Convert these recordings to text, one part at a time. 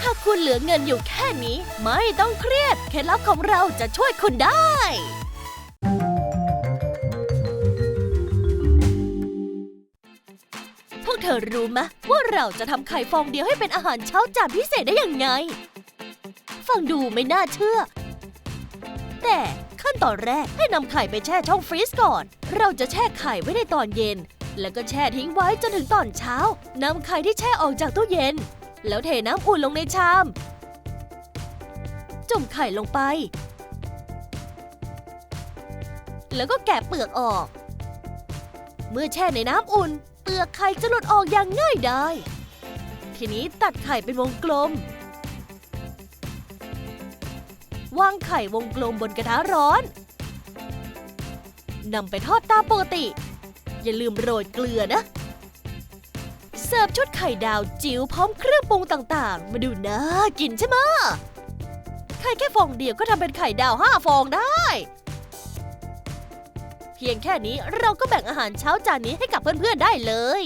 ถ้าคุณเหลือเงินอยู่แค่นี้ ไม่ต้องเครียด เคล็ดลับของเราจะช่วยคุณได้ พวกเธอรู้ไหมว่าเราจะทำไข่ฟองเดียวให้เป็นอาหารเช้าจานพิเศษได้อยังไง ฟังดูไม่น่าเชื่อ แต่ขั้นตอนแรกให้นำไข่ไปแช่ช่องฟรีซก่อน เราจะแช่ไข่ไว้ในตอนเย็น แล้วก็แช่ทิ้งไว้จนถึงตอนเช้านำไข่ที่แช่ออกจากตู้เย็น แล้วเทน้ำอุ่นลงในชาม จุ่มไข่ลงไป แล้วก็แกะเปลือกออก เมื่อแช่ในน้ำอุ่น เปลือกไข่จะหลุดออกอย่างง่ายดายทีนี้ตัดไข่เป็นวงกลม วางไข่วงกลมบนกระทะร้อนนำไปทอดตามปกติ อย่าลืมโรยเกลือนะ เสิร์ฟชุดไข่ดาวจิ๋วพร้อมเครื่องปรุงต่างๆ มาดูน่ากินใช่ไหมไข่แค่ฟองเดียวก็ทำเป็นไข่ดาวห้าฟองได้ เพียงแค่นี้เราก็แบ่งอาหารเช้าจานนี้ให้กับเพื่อนๆได้เลย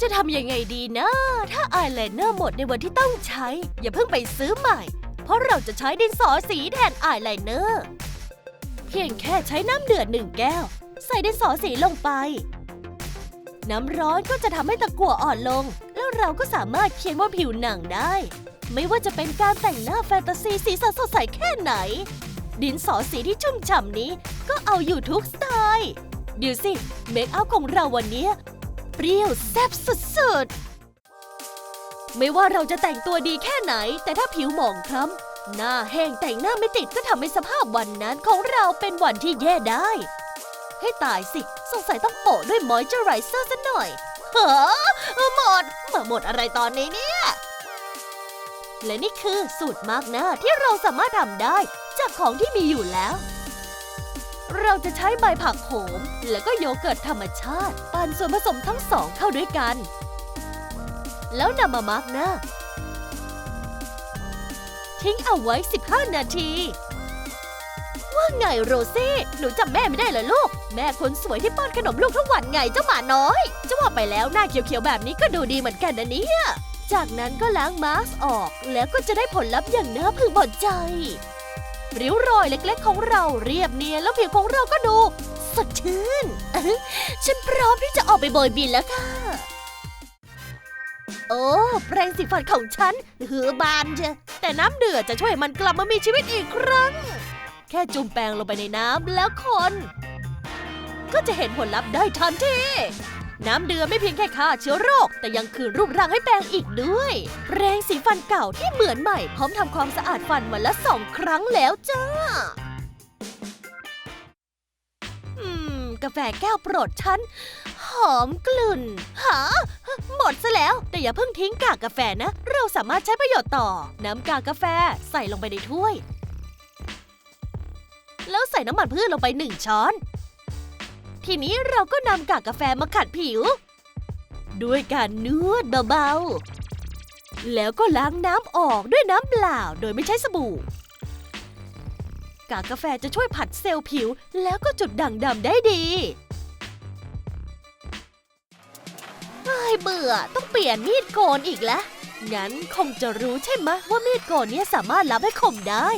จะทำยังไงดีนะ ถ้าอายไลเนอร์หมดในวันที่ต้องใช้ อย่าเพิ่งไปซื้อใหม่ เพราะเราจะใช้ดินสอสีแทนอายไลเนอร์ เพียงแค่ใช้น้ำเดือดหนึ่งแก้ว ใส่ดินสอสีลงไป น้ำร้อนก็จะทำให้ตะกั่วอ่อนลง แล้วเราก็สามารถเขียนว่าผิวหนังได้ ไม่ว่าจะเป็นการแต่งหน้าแฟนตาซีสีสันสดใสแค่ไหน ดินสอสีที่ชุ่มฉ่ำนี้ ก็เอาอยู่ทุกสไตล์ดูสิเมคอัพของเราวันนี้ เปรี้ยวแซ่บสุดๆ ไม่ว่าเราจะแต่งตัวดีแค่ไหน แต่ถ้าผิวหมองคล้ำหน้าแห้งแต่งหน้าไม่ติดก็ทำให้สภาพวันนั้นของเราเป็นวันที่แย่ได้ ให้ตายสิ สงสัยต้องโปะด้วยมอยเจอไรเซอร์ซะหน่อยเฮ้อหมดมาหมดอะไรตอนนี้เนี่ย และนี่คือสูตรมากหน้าที่เราสามารถทำได้ จากของที่มีอยู่แล้ว เราจะใช้ใบผักโขม แล้วก็โยเกิร์ตธรรมชาติ ปั่นส่วนผสมทั้งสองเข้าด้วยกัน แล้วนำมามาร์กหน้า ทิ้งเอาไว้ 15 นาที ว่าไงโรซี่หนูจำแม่ไม่ได้เหรอลูก แม่คนสวยที่ป้อนขนมลูกทุกวันไงเจ้าหมาน้อยจะว่าไปแล้วหน้าเขียวๆแบบนี้ก็ดูดีเหมือนกันนะเนี่ยจากนั้นก็ล้างมาสก์ออก แล้วก็จะได้ผลลัพธ์อย่างน่าพึงพอใจริ้วรอยเล็กๆของเราเรียบเนียนแล้วผิวของเราก็ดูสดชื่นฉันพร้อมที่จะออกไปโบยบินแล้วค่ะ โอ้แปรงสีฟันของฉันหือบานเชะแต่น้ำเดือดจะช่วยมันกลับมามีชีวิตอีกครั้ง แค่จุ่มแป้งลงไปในน้ำแล้วคน ก็จะเห็นผลลัพธ์ได้ทันที น้ำเดือดไม่เพียงแค่ฆ่าเชื้อโรค แต่ยังคืนรูปร่างให้แปรงอีกด้วย แปรงสีฟันเก่าที่เหมือนใหม่ พร้อมทำความสะอาดฟันวันละสองครั้งแล้วจ้า อืม กาแฟแก้วโปรดฉัน หอมกลุ่นหาหมดซะแล้ว แต่อย่าเพิ่งทิ้งกากกาแฟนะ เราสามารถใช้ประโยชน์ต่อ น้ำกากกาแฟใส่ลงไปในถ้วย แล้วใส่น้ำมันพืชลงไปหนึ่งช้อน ทีนี้เราก็นำกากกาแฟมาขัดผิว ด้วยการนวดเบาๆ แล้วก็ล้างน้ำออกด้วยน้ำเปล่าโดยไม่ใช้สบู่ กากกาแฟจะช่วยผัดเซลล์ผิว แล้วก็จุดด่างดำได้ดีเฮ้ยเบื่อต้องเปลี่ยนมีดโกนอีกแล้ว งั้นคงจะรู้ใช่ไหมว่ามีดโกนนี้สามารถลับให้คมได้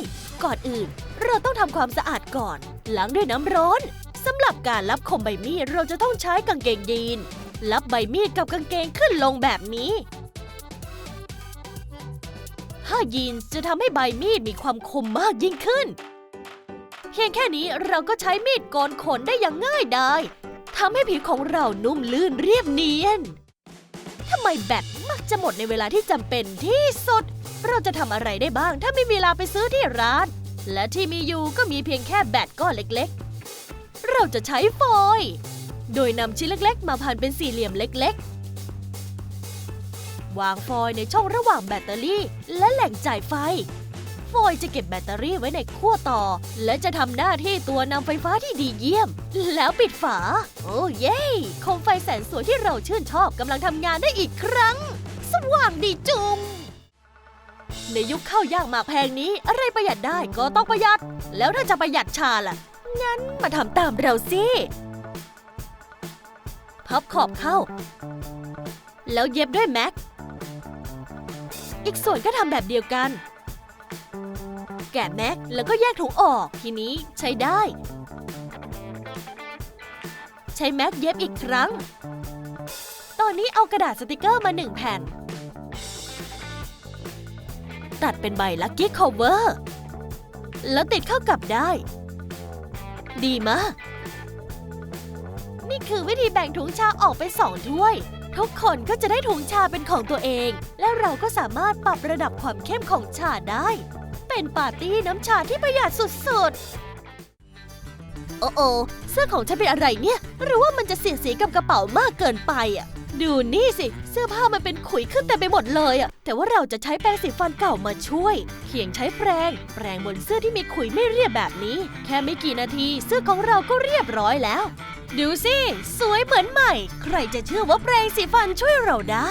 ก่อนอื่น เราต้องทำความสะอาดก่อนล้างด้วยน้ำร้อนสำหรับการลับคมใบมีดเราจะต้องใช้กางเกงยีนลับใบมีดกับกางเกงขึ้นลงแบบนี้ผ้ายีนจะทำให้ใบมีดมีความคมมากยิ่งขึ้น เพียงแค่นี้เราก็ใช้มีดโกนขนได้อย่างง่ายดายทำให้ผิวของเรานุ่มลื่นเรียบเนียนทำไมแบตมักจะหมดในเวลาที่จำเป็นที่สุด เราจะทำอะไรได้บ้างถ้าไม่มีเวลาไปซื้อที่ร้าน และที่มีอยู่ก็มีเพียงแค่แบตก้อนเล็กๆ เราจะใช้ฟอยล์โดยนำชิ้นเล็กๆ มาพันเป็นสี่เหลี่ยมเล็กๆ วางฟอยล์ในช่องระหว่างแบตเตอรี่ และแหล่งจ่ายไฟ ฟอยล์จะเก็บแบตเตอรี่ไว้ในขั้วต่อ และจะทำหน้าที่ตัวนำไฟฟ้าที่ดีเยี่ยม แล้วปิดฝา โอ้เย้โคมไฟแสนสวยที่เราชื่นชอบกำลังทำงานได้อีกครั้ง สว่างดีจุง ในยุคข้าวยากหมากแพงนี้ อะไรประหยัดได้ก็ต้องประหยัด แล้วถ้าจะประหยัดชาล่ะ งั้นมาทำตามเราสิพับขอบเข้า แล้วเย็บด้วยแม็ก อีกส่วนก็ทำแบบเดียวกัน แกะแม็กแล้วก็แยกถุงออก ทีนี้ใช้ได้ ใช้แม็กเย็บอีกครั้ง ตอนนี้เอากระดาษสติกเกอร์มาหนึ่งแผ่น ตัดเป็นใบลั c กี้ค o เวอร์ แล้วติดเข้ากับได้ ดีมาก นี่คือวิธีแบ่งถุงชาออกเป็นสองถ้วย ทุกคนก็จะได้ถุงชาเป็นของตัวเอง และเราก็สามารถปรับระดับความเข้มของชาได้ เป็นปาร์ตี้น้ำชาที่ประหยัดสุดๆ โอ้โอเสื้อของฉันเป็นอะไรเนี่ย หรือว่ามันจะเสียดสีกับกระเป๋ามากเกินไปอะ ดูนี่สิ เสื้อผ้ามันเป็นขุยขึ้นเต็มไปหมดเลยอะแต่ว่าเราจะใช้แปรงสีฟันเก่ามาช่วยเพียงใช้แปรง แปรงบนเสื้อที่มีขุยไม่เรียบแบบนี้ แค่ไม่กี่นาทีเสื้อของเราก็เรียบร้อยแล้ว ดูสิ สวยเหมือนใหม่ ใครจะเชื่อว่าแปรงสีฟันช่วยเราได้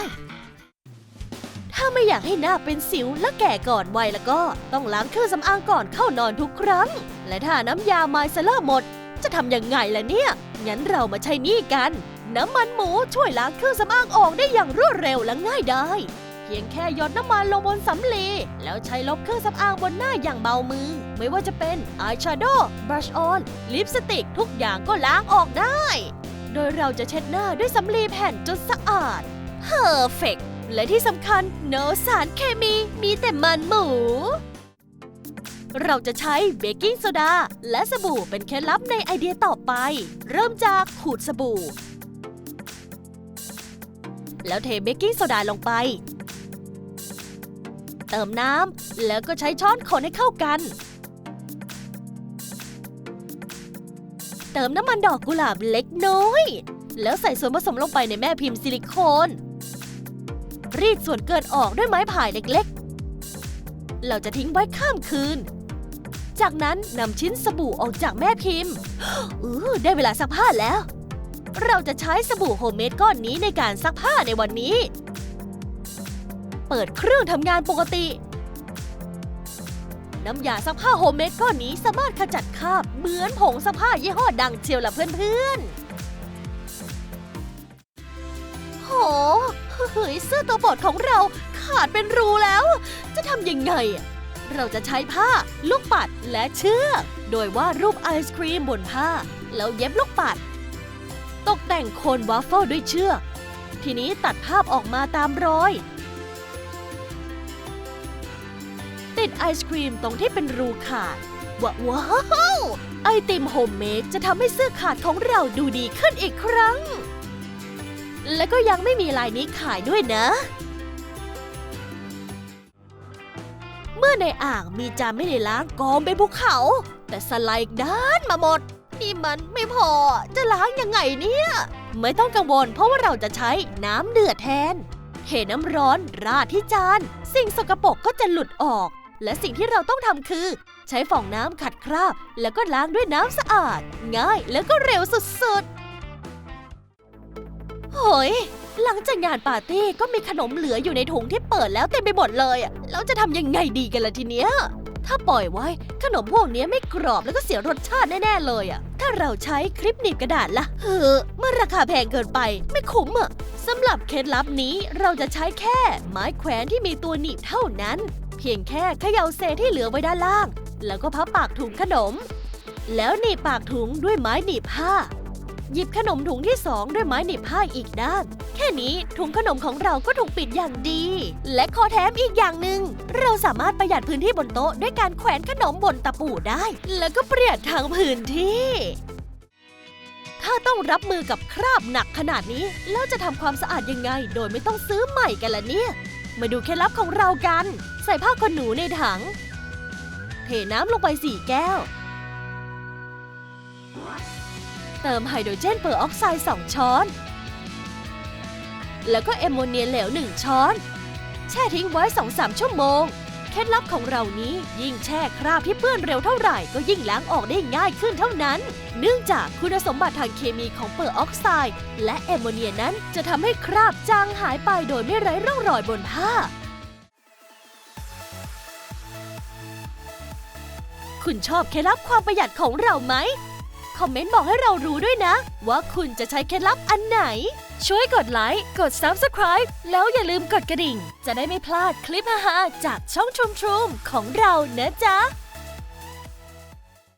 ถ้าไม่อยากให้หน้าเป็นสิวและแก่ก่อนวัยแล้วก็ ต้องล้างเครื่องสำอางก่อนเข้านอนทุกครั้ง และถ้าน้ำยาไมเซเลอร์หมด จะทำยังไงล่ะเนี่ย งั้นเรามาใช้นี่กัน น้ำมันหมูช่วยล้างเครื่องสำอางออกได้อย่างรวดเร็วและง่ายได้ เพียงแค่หยดน้ำมันลงบนสำลีแล้วใช้ลบเครื่องสำอางบนหน้าอย่างเบามือ ไม่ว่าจะเป็นอายแชโดว์บรัชออนลิปสติกทุกอย่างก็ล้างออกได้ โดยเราจะเช็ดหน้าด้วยสำลีแผ่นจนสะอาด Perfect และที่สำคัญ no สารเคมีมีแต่มันหมูเราจะใช้เบกกิ้งโซดาและสบู่เป็นเคล็ดลับในไอเดียต่อไป เริ่มจากขูดสบู่ แล้วเทเบกกิ้งโซดาลงไป เติมน้ำแล้วก็ใช้ช้อนคนให้เข้ากัน เติมน้ำมันดอกกุหลาบเล็กน้อย แล้วใส่ส่วนผสมลงไปในแม่พิมพ์ซิลิโคน รีดส่วนเกินออกด้วยไม้ผ่ายเล็กๆ เราจะทิ้งไว้ข้ามคืนจากนั้นนำชิ้นสบู่ออกจากแม่พิมพ์ อือได้เวลาซักผ้าแล้ว เราจะใช้สบู่โฮมเมดก้อนนี้ในการซักผ้าในวันนี้ เปิดเครื่องทำงานปกติ น้ำยาซักผ้าโฮมเมดก้อนนี้สามารถขจัดคราบเหมือนผงซักผ้ายี่ห้อดังเชียวละเพื่อนๆ โหเฮ้ยเสื้อตัวโปรดของเราขาดเป็นรูแล้ว จะทำยังไงอะเราจะใช้ผ้า ลูกปัดและเชือก โดยวาดรูปไอศครีมบนผ้า แล้วเย็บลูกปัด ตกแต่งโคนวาฟเฟิลด้วยเชือก ทีนี้ตัดภาพออกมาตามรอย ติดไอศครีมตรงที่เป็นรูขาดว้าว้าวไอติมโฮมเมดจะทำให้เสื้อขาดของเราดูดีขึ้นอีกครั้ง และก็ยังไม่มีลายนี้ขายด้วยนะ เมื่อในอ่างมีจานไม่ได้ล้างกองเป็นภูเขา แต่สไลด์ด้านมาหมด นี่มันไม่พอ จะล้างยังไงเนี่ย ไม่ต้องกังวลเพราะว่าเราจะใช้น้ำเดือดแทน เทน้ำร้อนราดที่จาน สิ่งสกปรกก็จะหลุดออก และสิ่งที่เราต้องทำคือ ใช้ฟองน้ำขัดคราบ แล้วก็ล้างด้วยน้ำสะอาด ง่ายแล้วก็เร็วสุดๆโหยหลังจากงานปาร์ตี้ก็มีขนมเหลืออยู่ในถุงที่เปิดแล้วเต็มไปหมดเลยอะแล้วจะทำยังไงดีกันล่ะทีเนี้ย ถ้าปล่อยไว้ ขนมพวกนี้ไม่กรอบแล้วก็เสียรสชาติแน่ๆเลยอะถ้าเราใช้คลิปหนีบกระดาษล่ะเฮ้อเมื่อราคาแพงเกินไปไม่คุ้มอะสำหรับเคล็ดลับนี้เราจะใช้แค่ไม้แขวนที่มีตัวหนีบเท่านั้น เพียงแค่เขย่าเศษที่เหลือไว้ด้านล่าง แล้วก็พับปากถุงขนม แล้วหนีบปากถุงด้วยไม้หนีบผ้า หยิบขนมถุงที่สองด้วยไม้หนีบผ้าอีกด้าน แค่นี้ถุงขนมของเราก็ถูกปิดอย่างดี และขอแถมอีกอย่างหนึ่งเราสามารถประหยัดพื้นที่บนโต๊ะด้วยการแขวนขนมบนตะปูได้ แล้วก็ประหยัดทางพื้นที่ ถ้าต้องรับมือกับคราบหนักขนาดนี้ แล้วจะทำความสะอาดยังไง โดยไม่ต้องซื้อใหม่กันล่ะเนี่ย มาดูเคล็ดลับของเรากัน ใส่ผ้าขนหนูในถัง เทน้ำลงไปสี่แก้ว เติมไฮโดรเจนเปอร์ออกไซด์ 2 ช้อน แล้วก็แอมโมเนียเหลว 1 ช้อน แช่ทิ้งไว้ 2-3 ชั่วโมง เคล็ดลับของเรานี้ยิ่งแช่คราบที่เปื้อนเร็วเท่าไหร่ก็ยิ่งล้างออกได้ง่ายขึ้นเท่านั้น เนื่องจากคุณสมบัติทางเคมีของเปอร์ออกไซด์ และแอมโมเนียนั้นจะทำให้คราบจางหายไปโดยไม่ไร้ร่องรอยบนผ้าคุณชอบเคล็ดลับความประหยัดของเราไหม คอมเมนต์บอกให้เรารู้ด้วยนะ ว่าคุณจะใช้เคล็ดลับอันไหน ช่วยกดไลค์ กด Subscribe แล้วอย่าลืมกดกระดิ่ง จะได้ไม่พลาดคลิปฮาๆจากช่องชุมชุมของเรานะจ๊ะ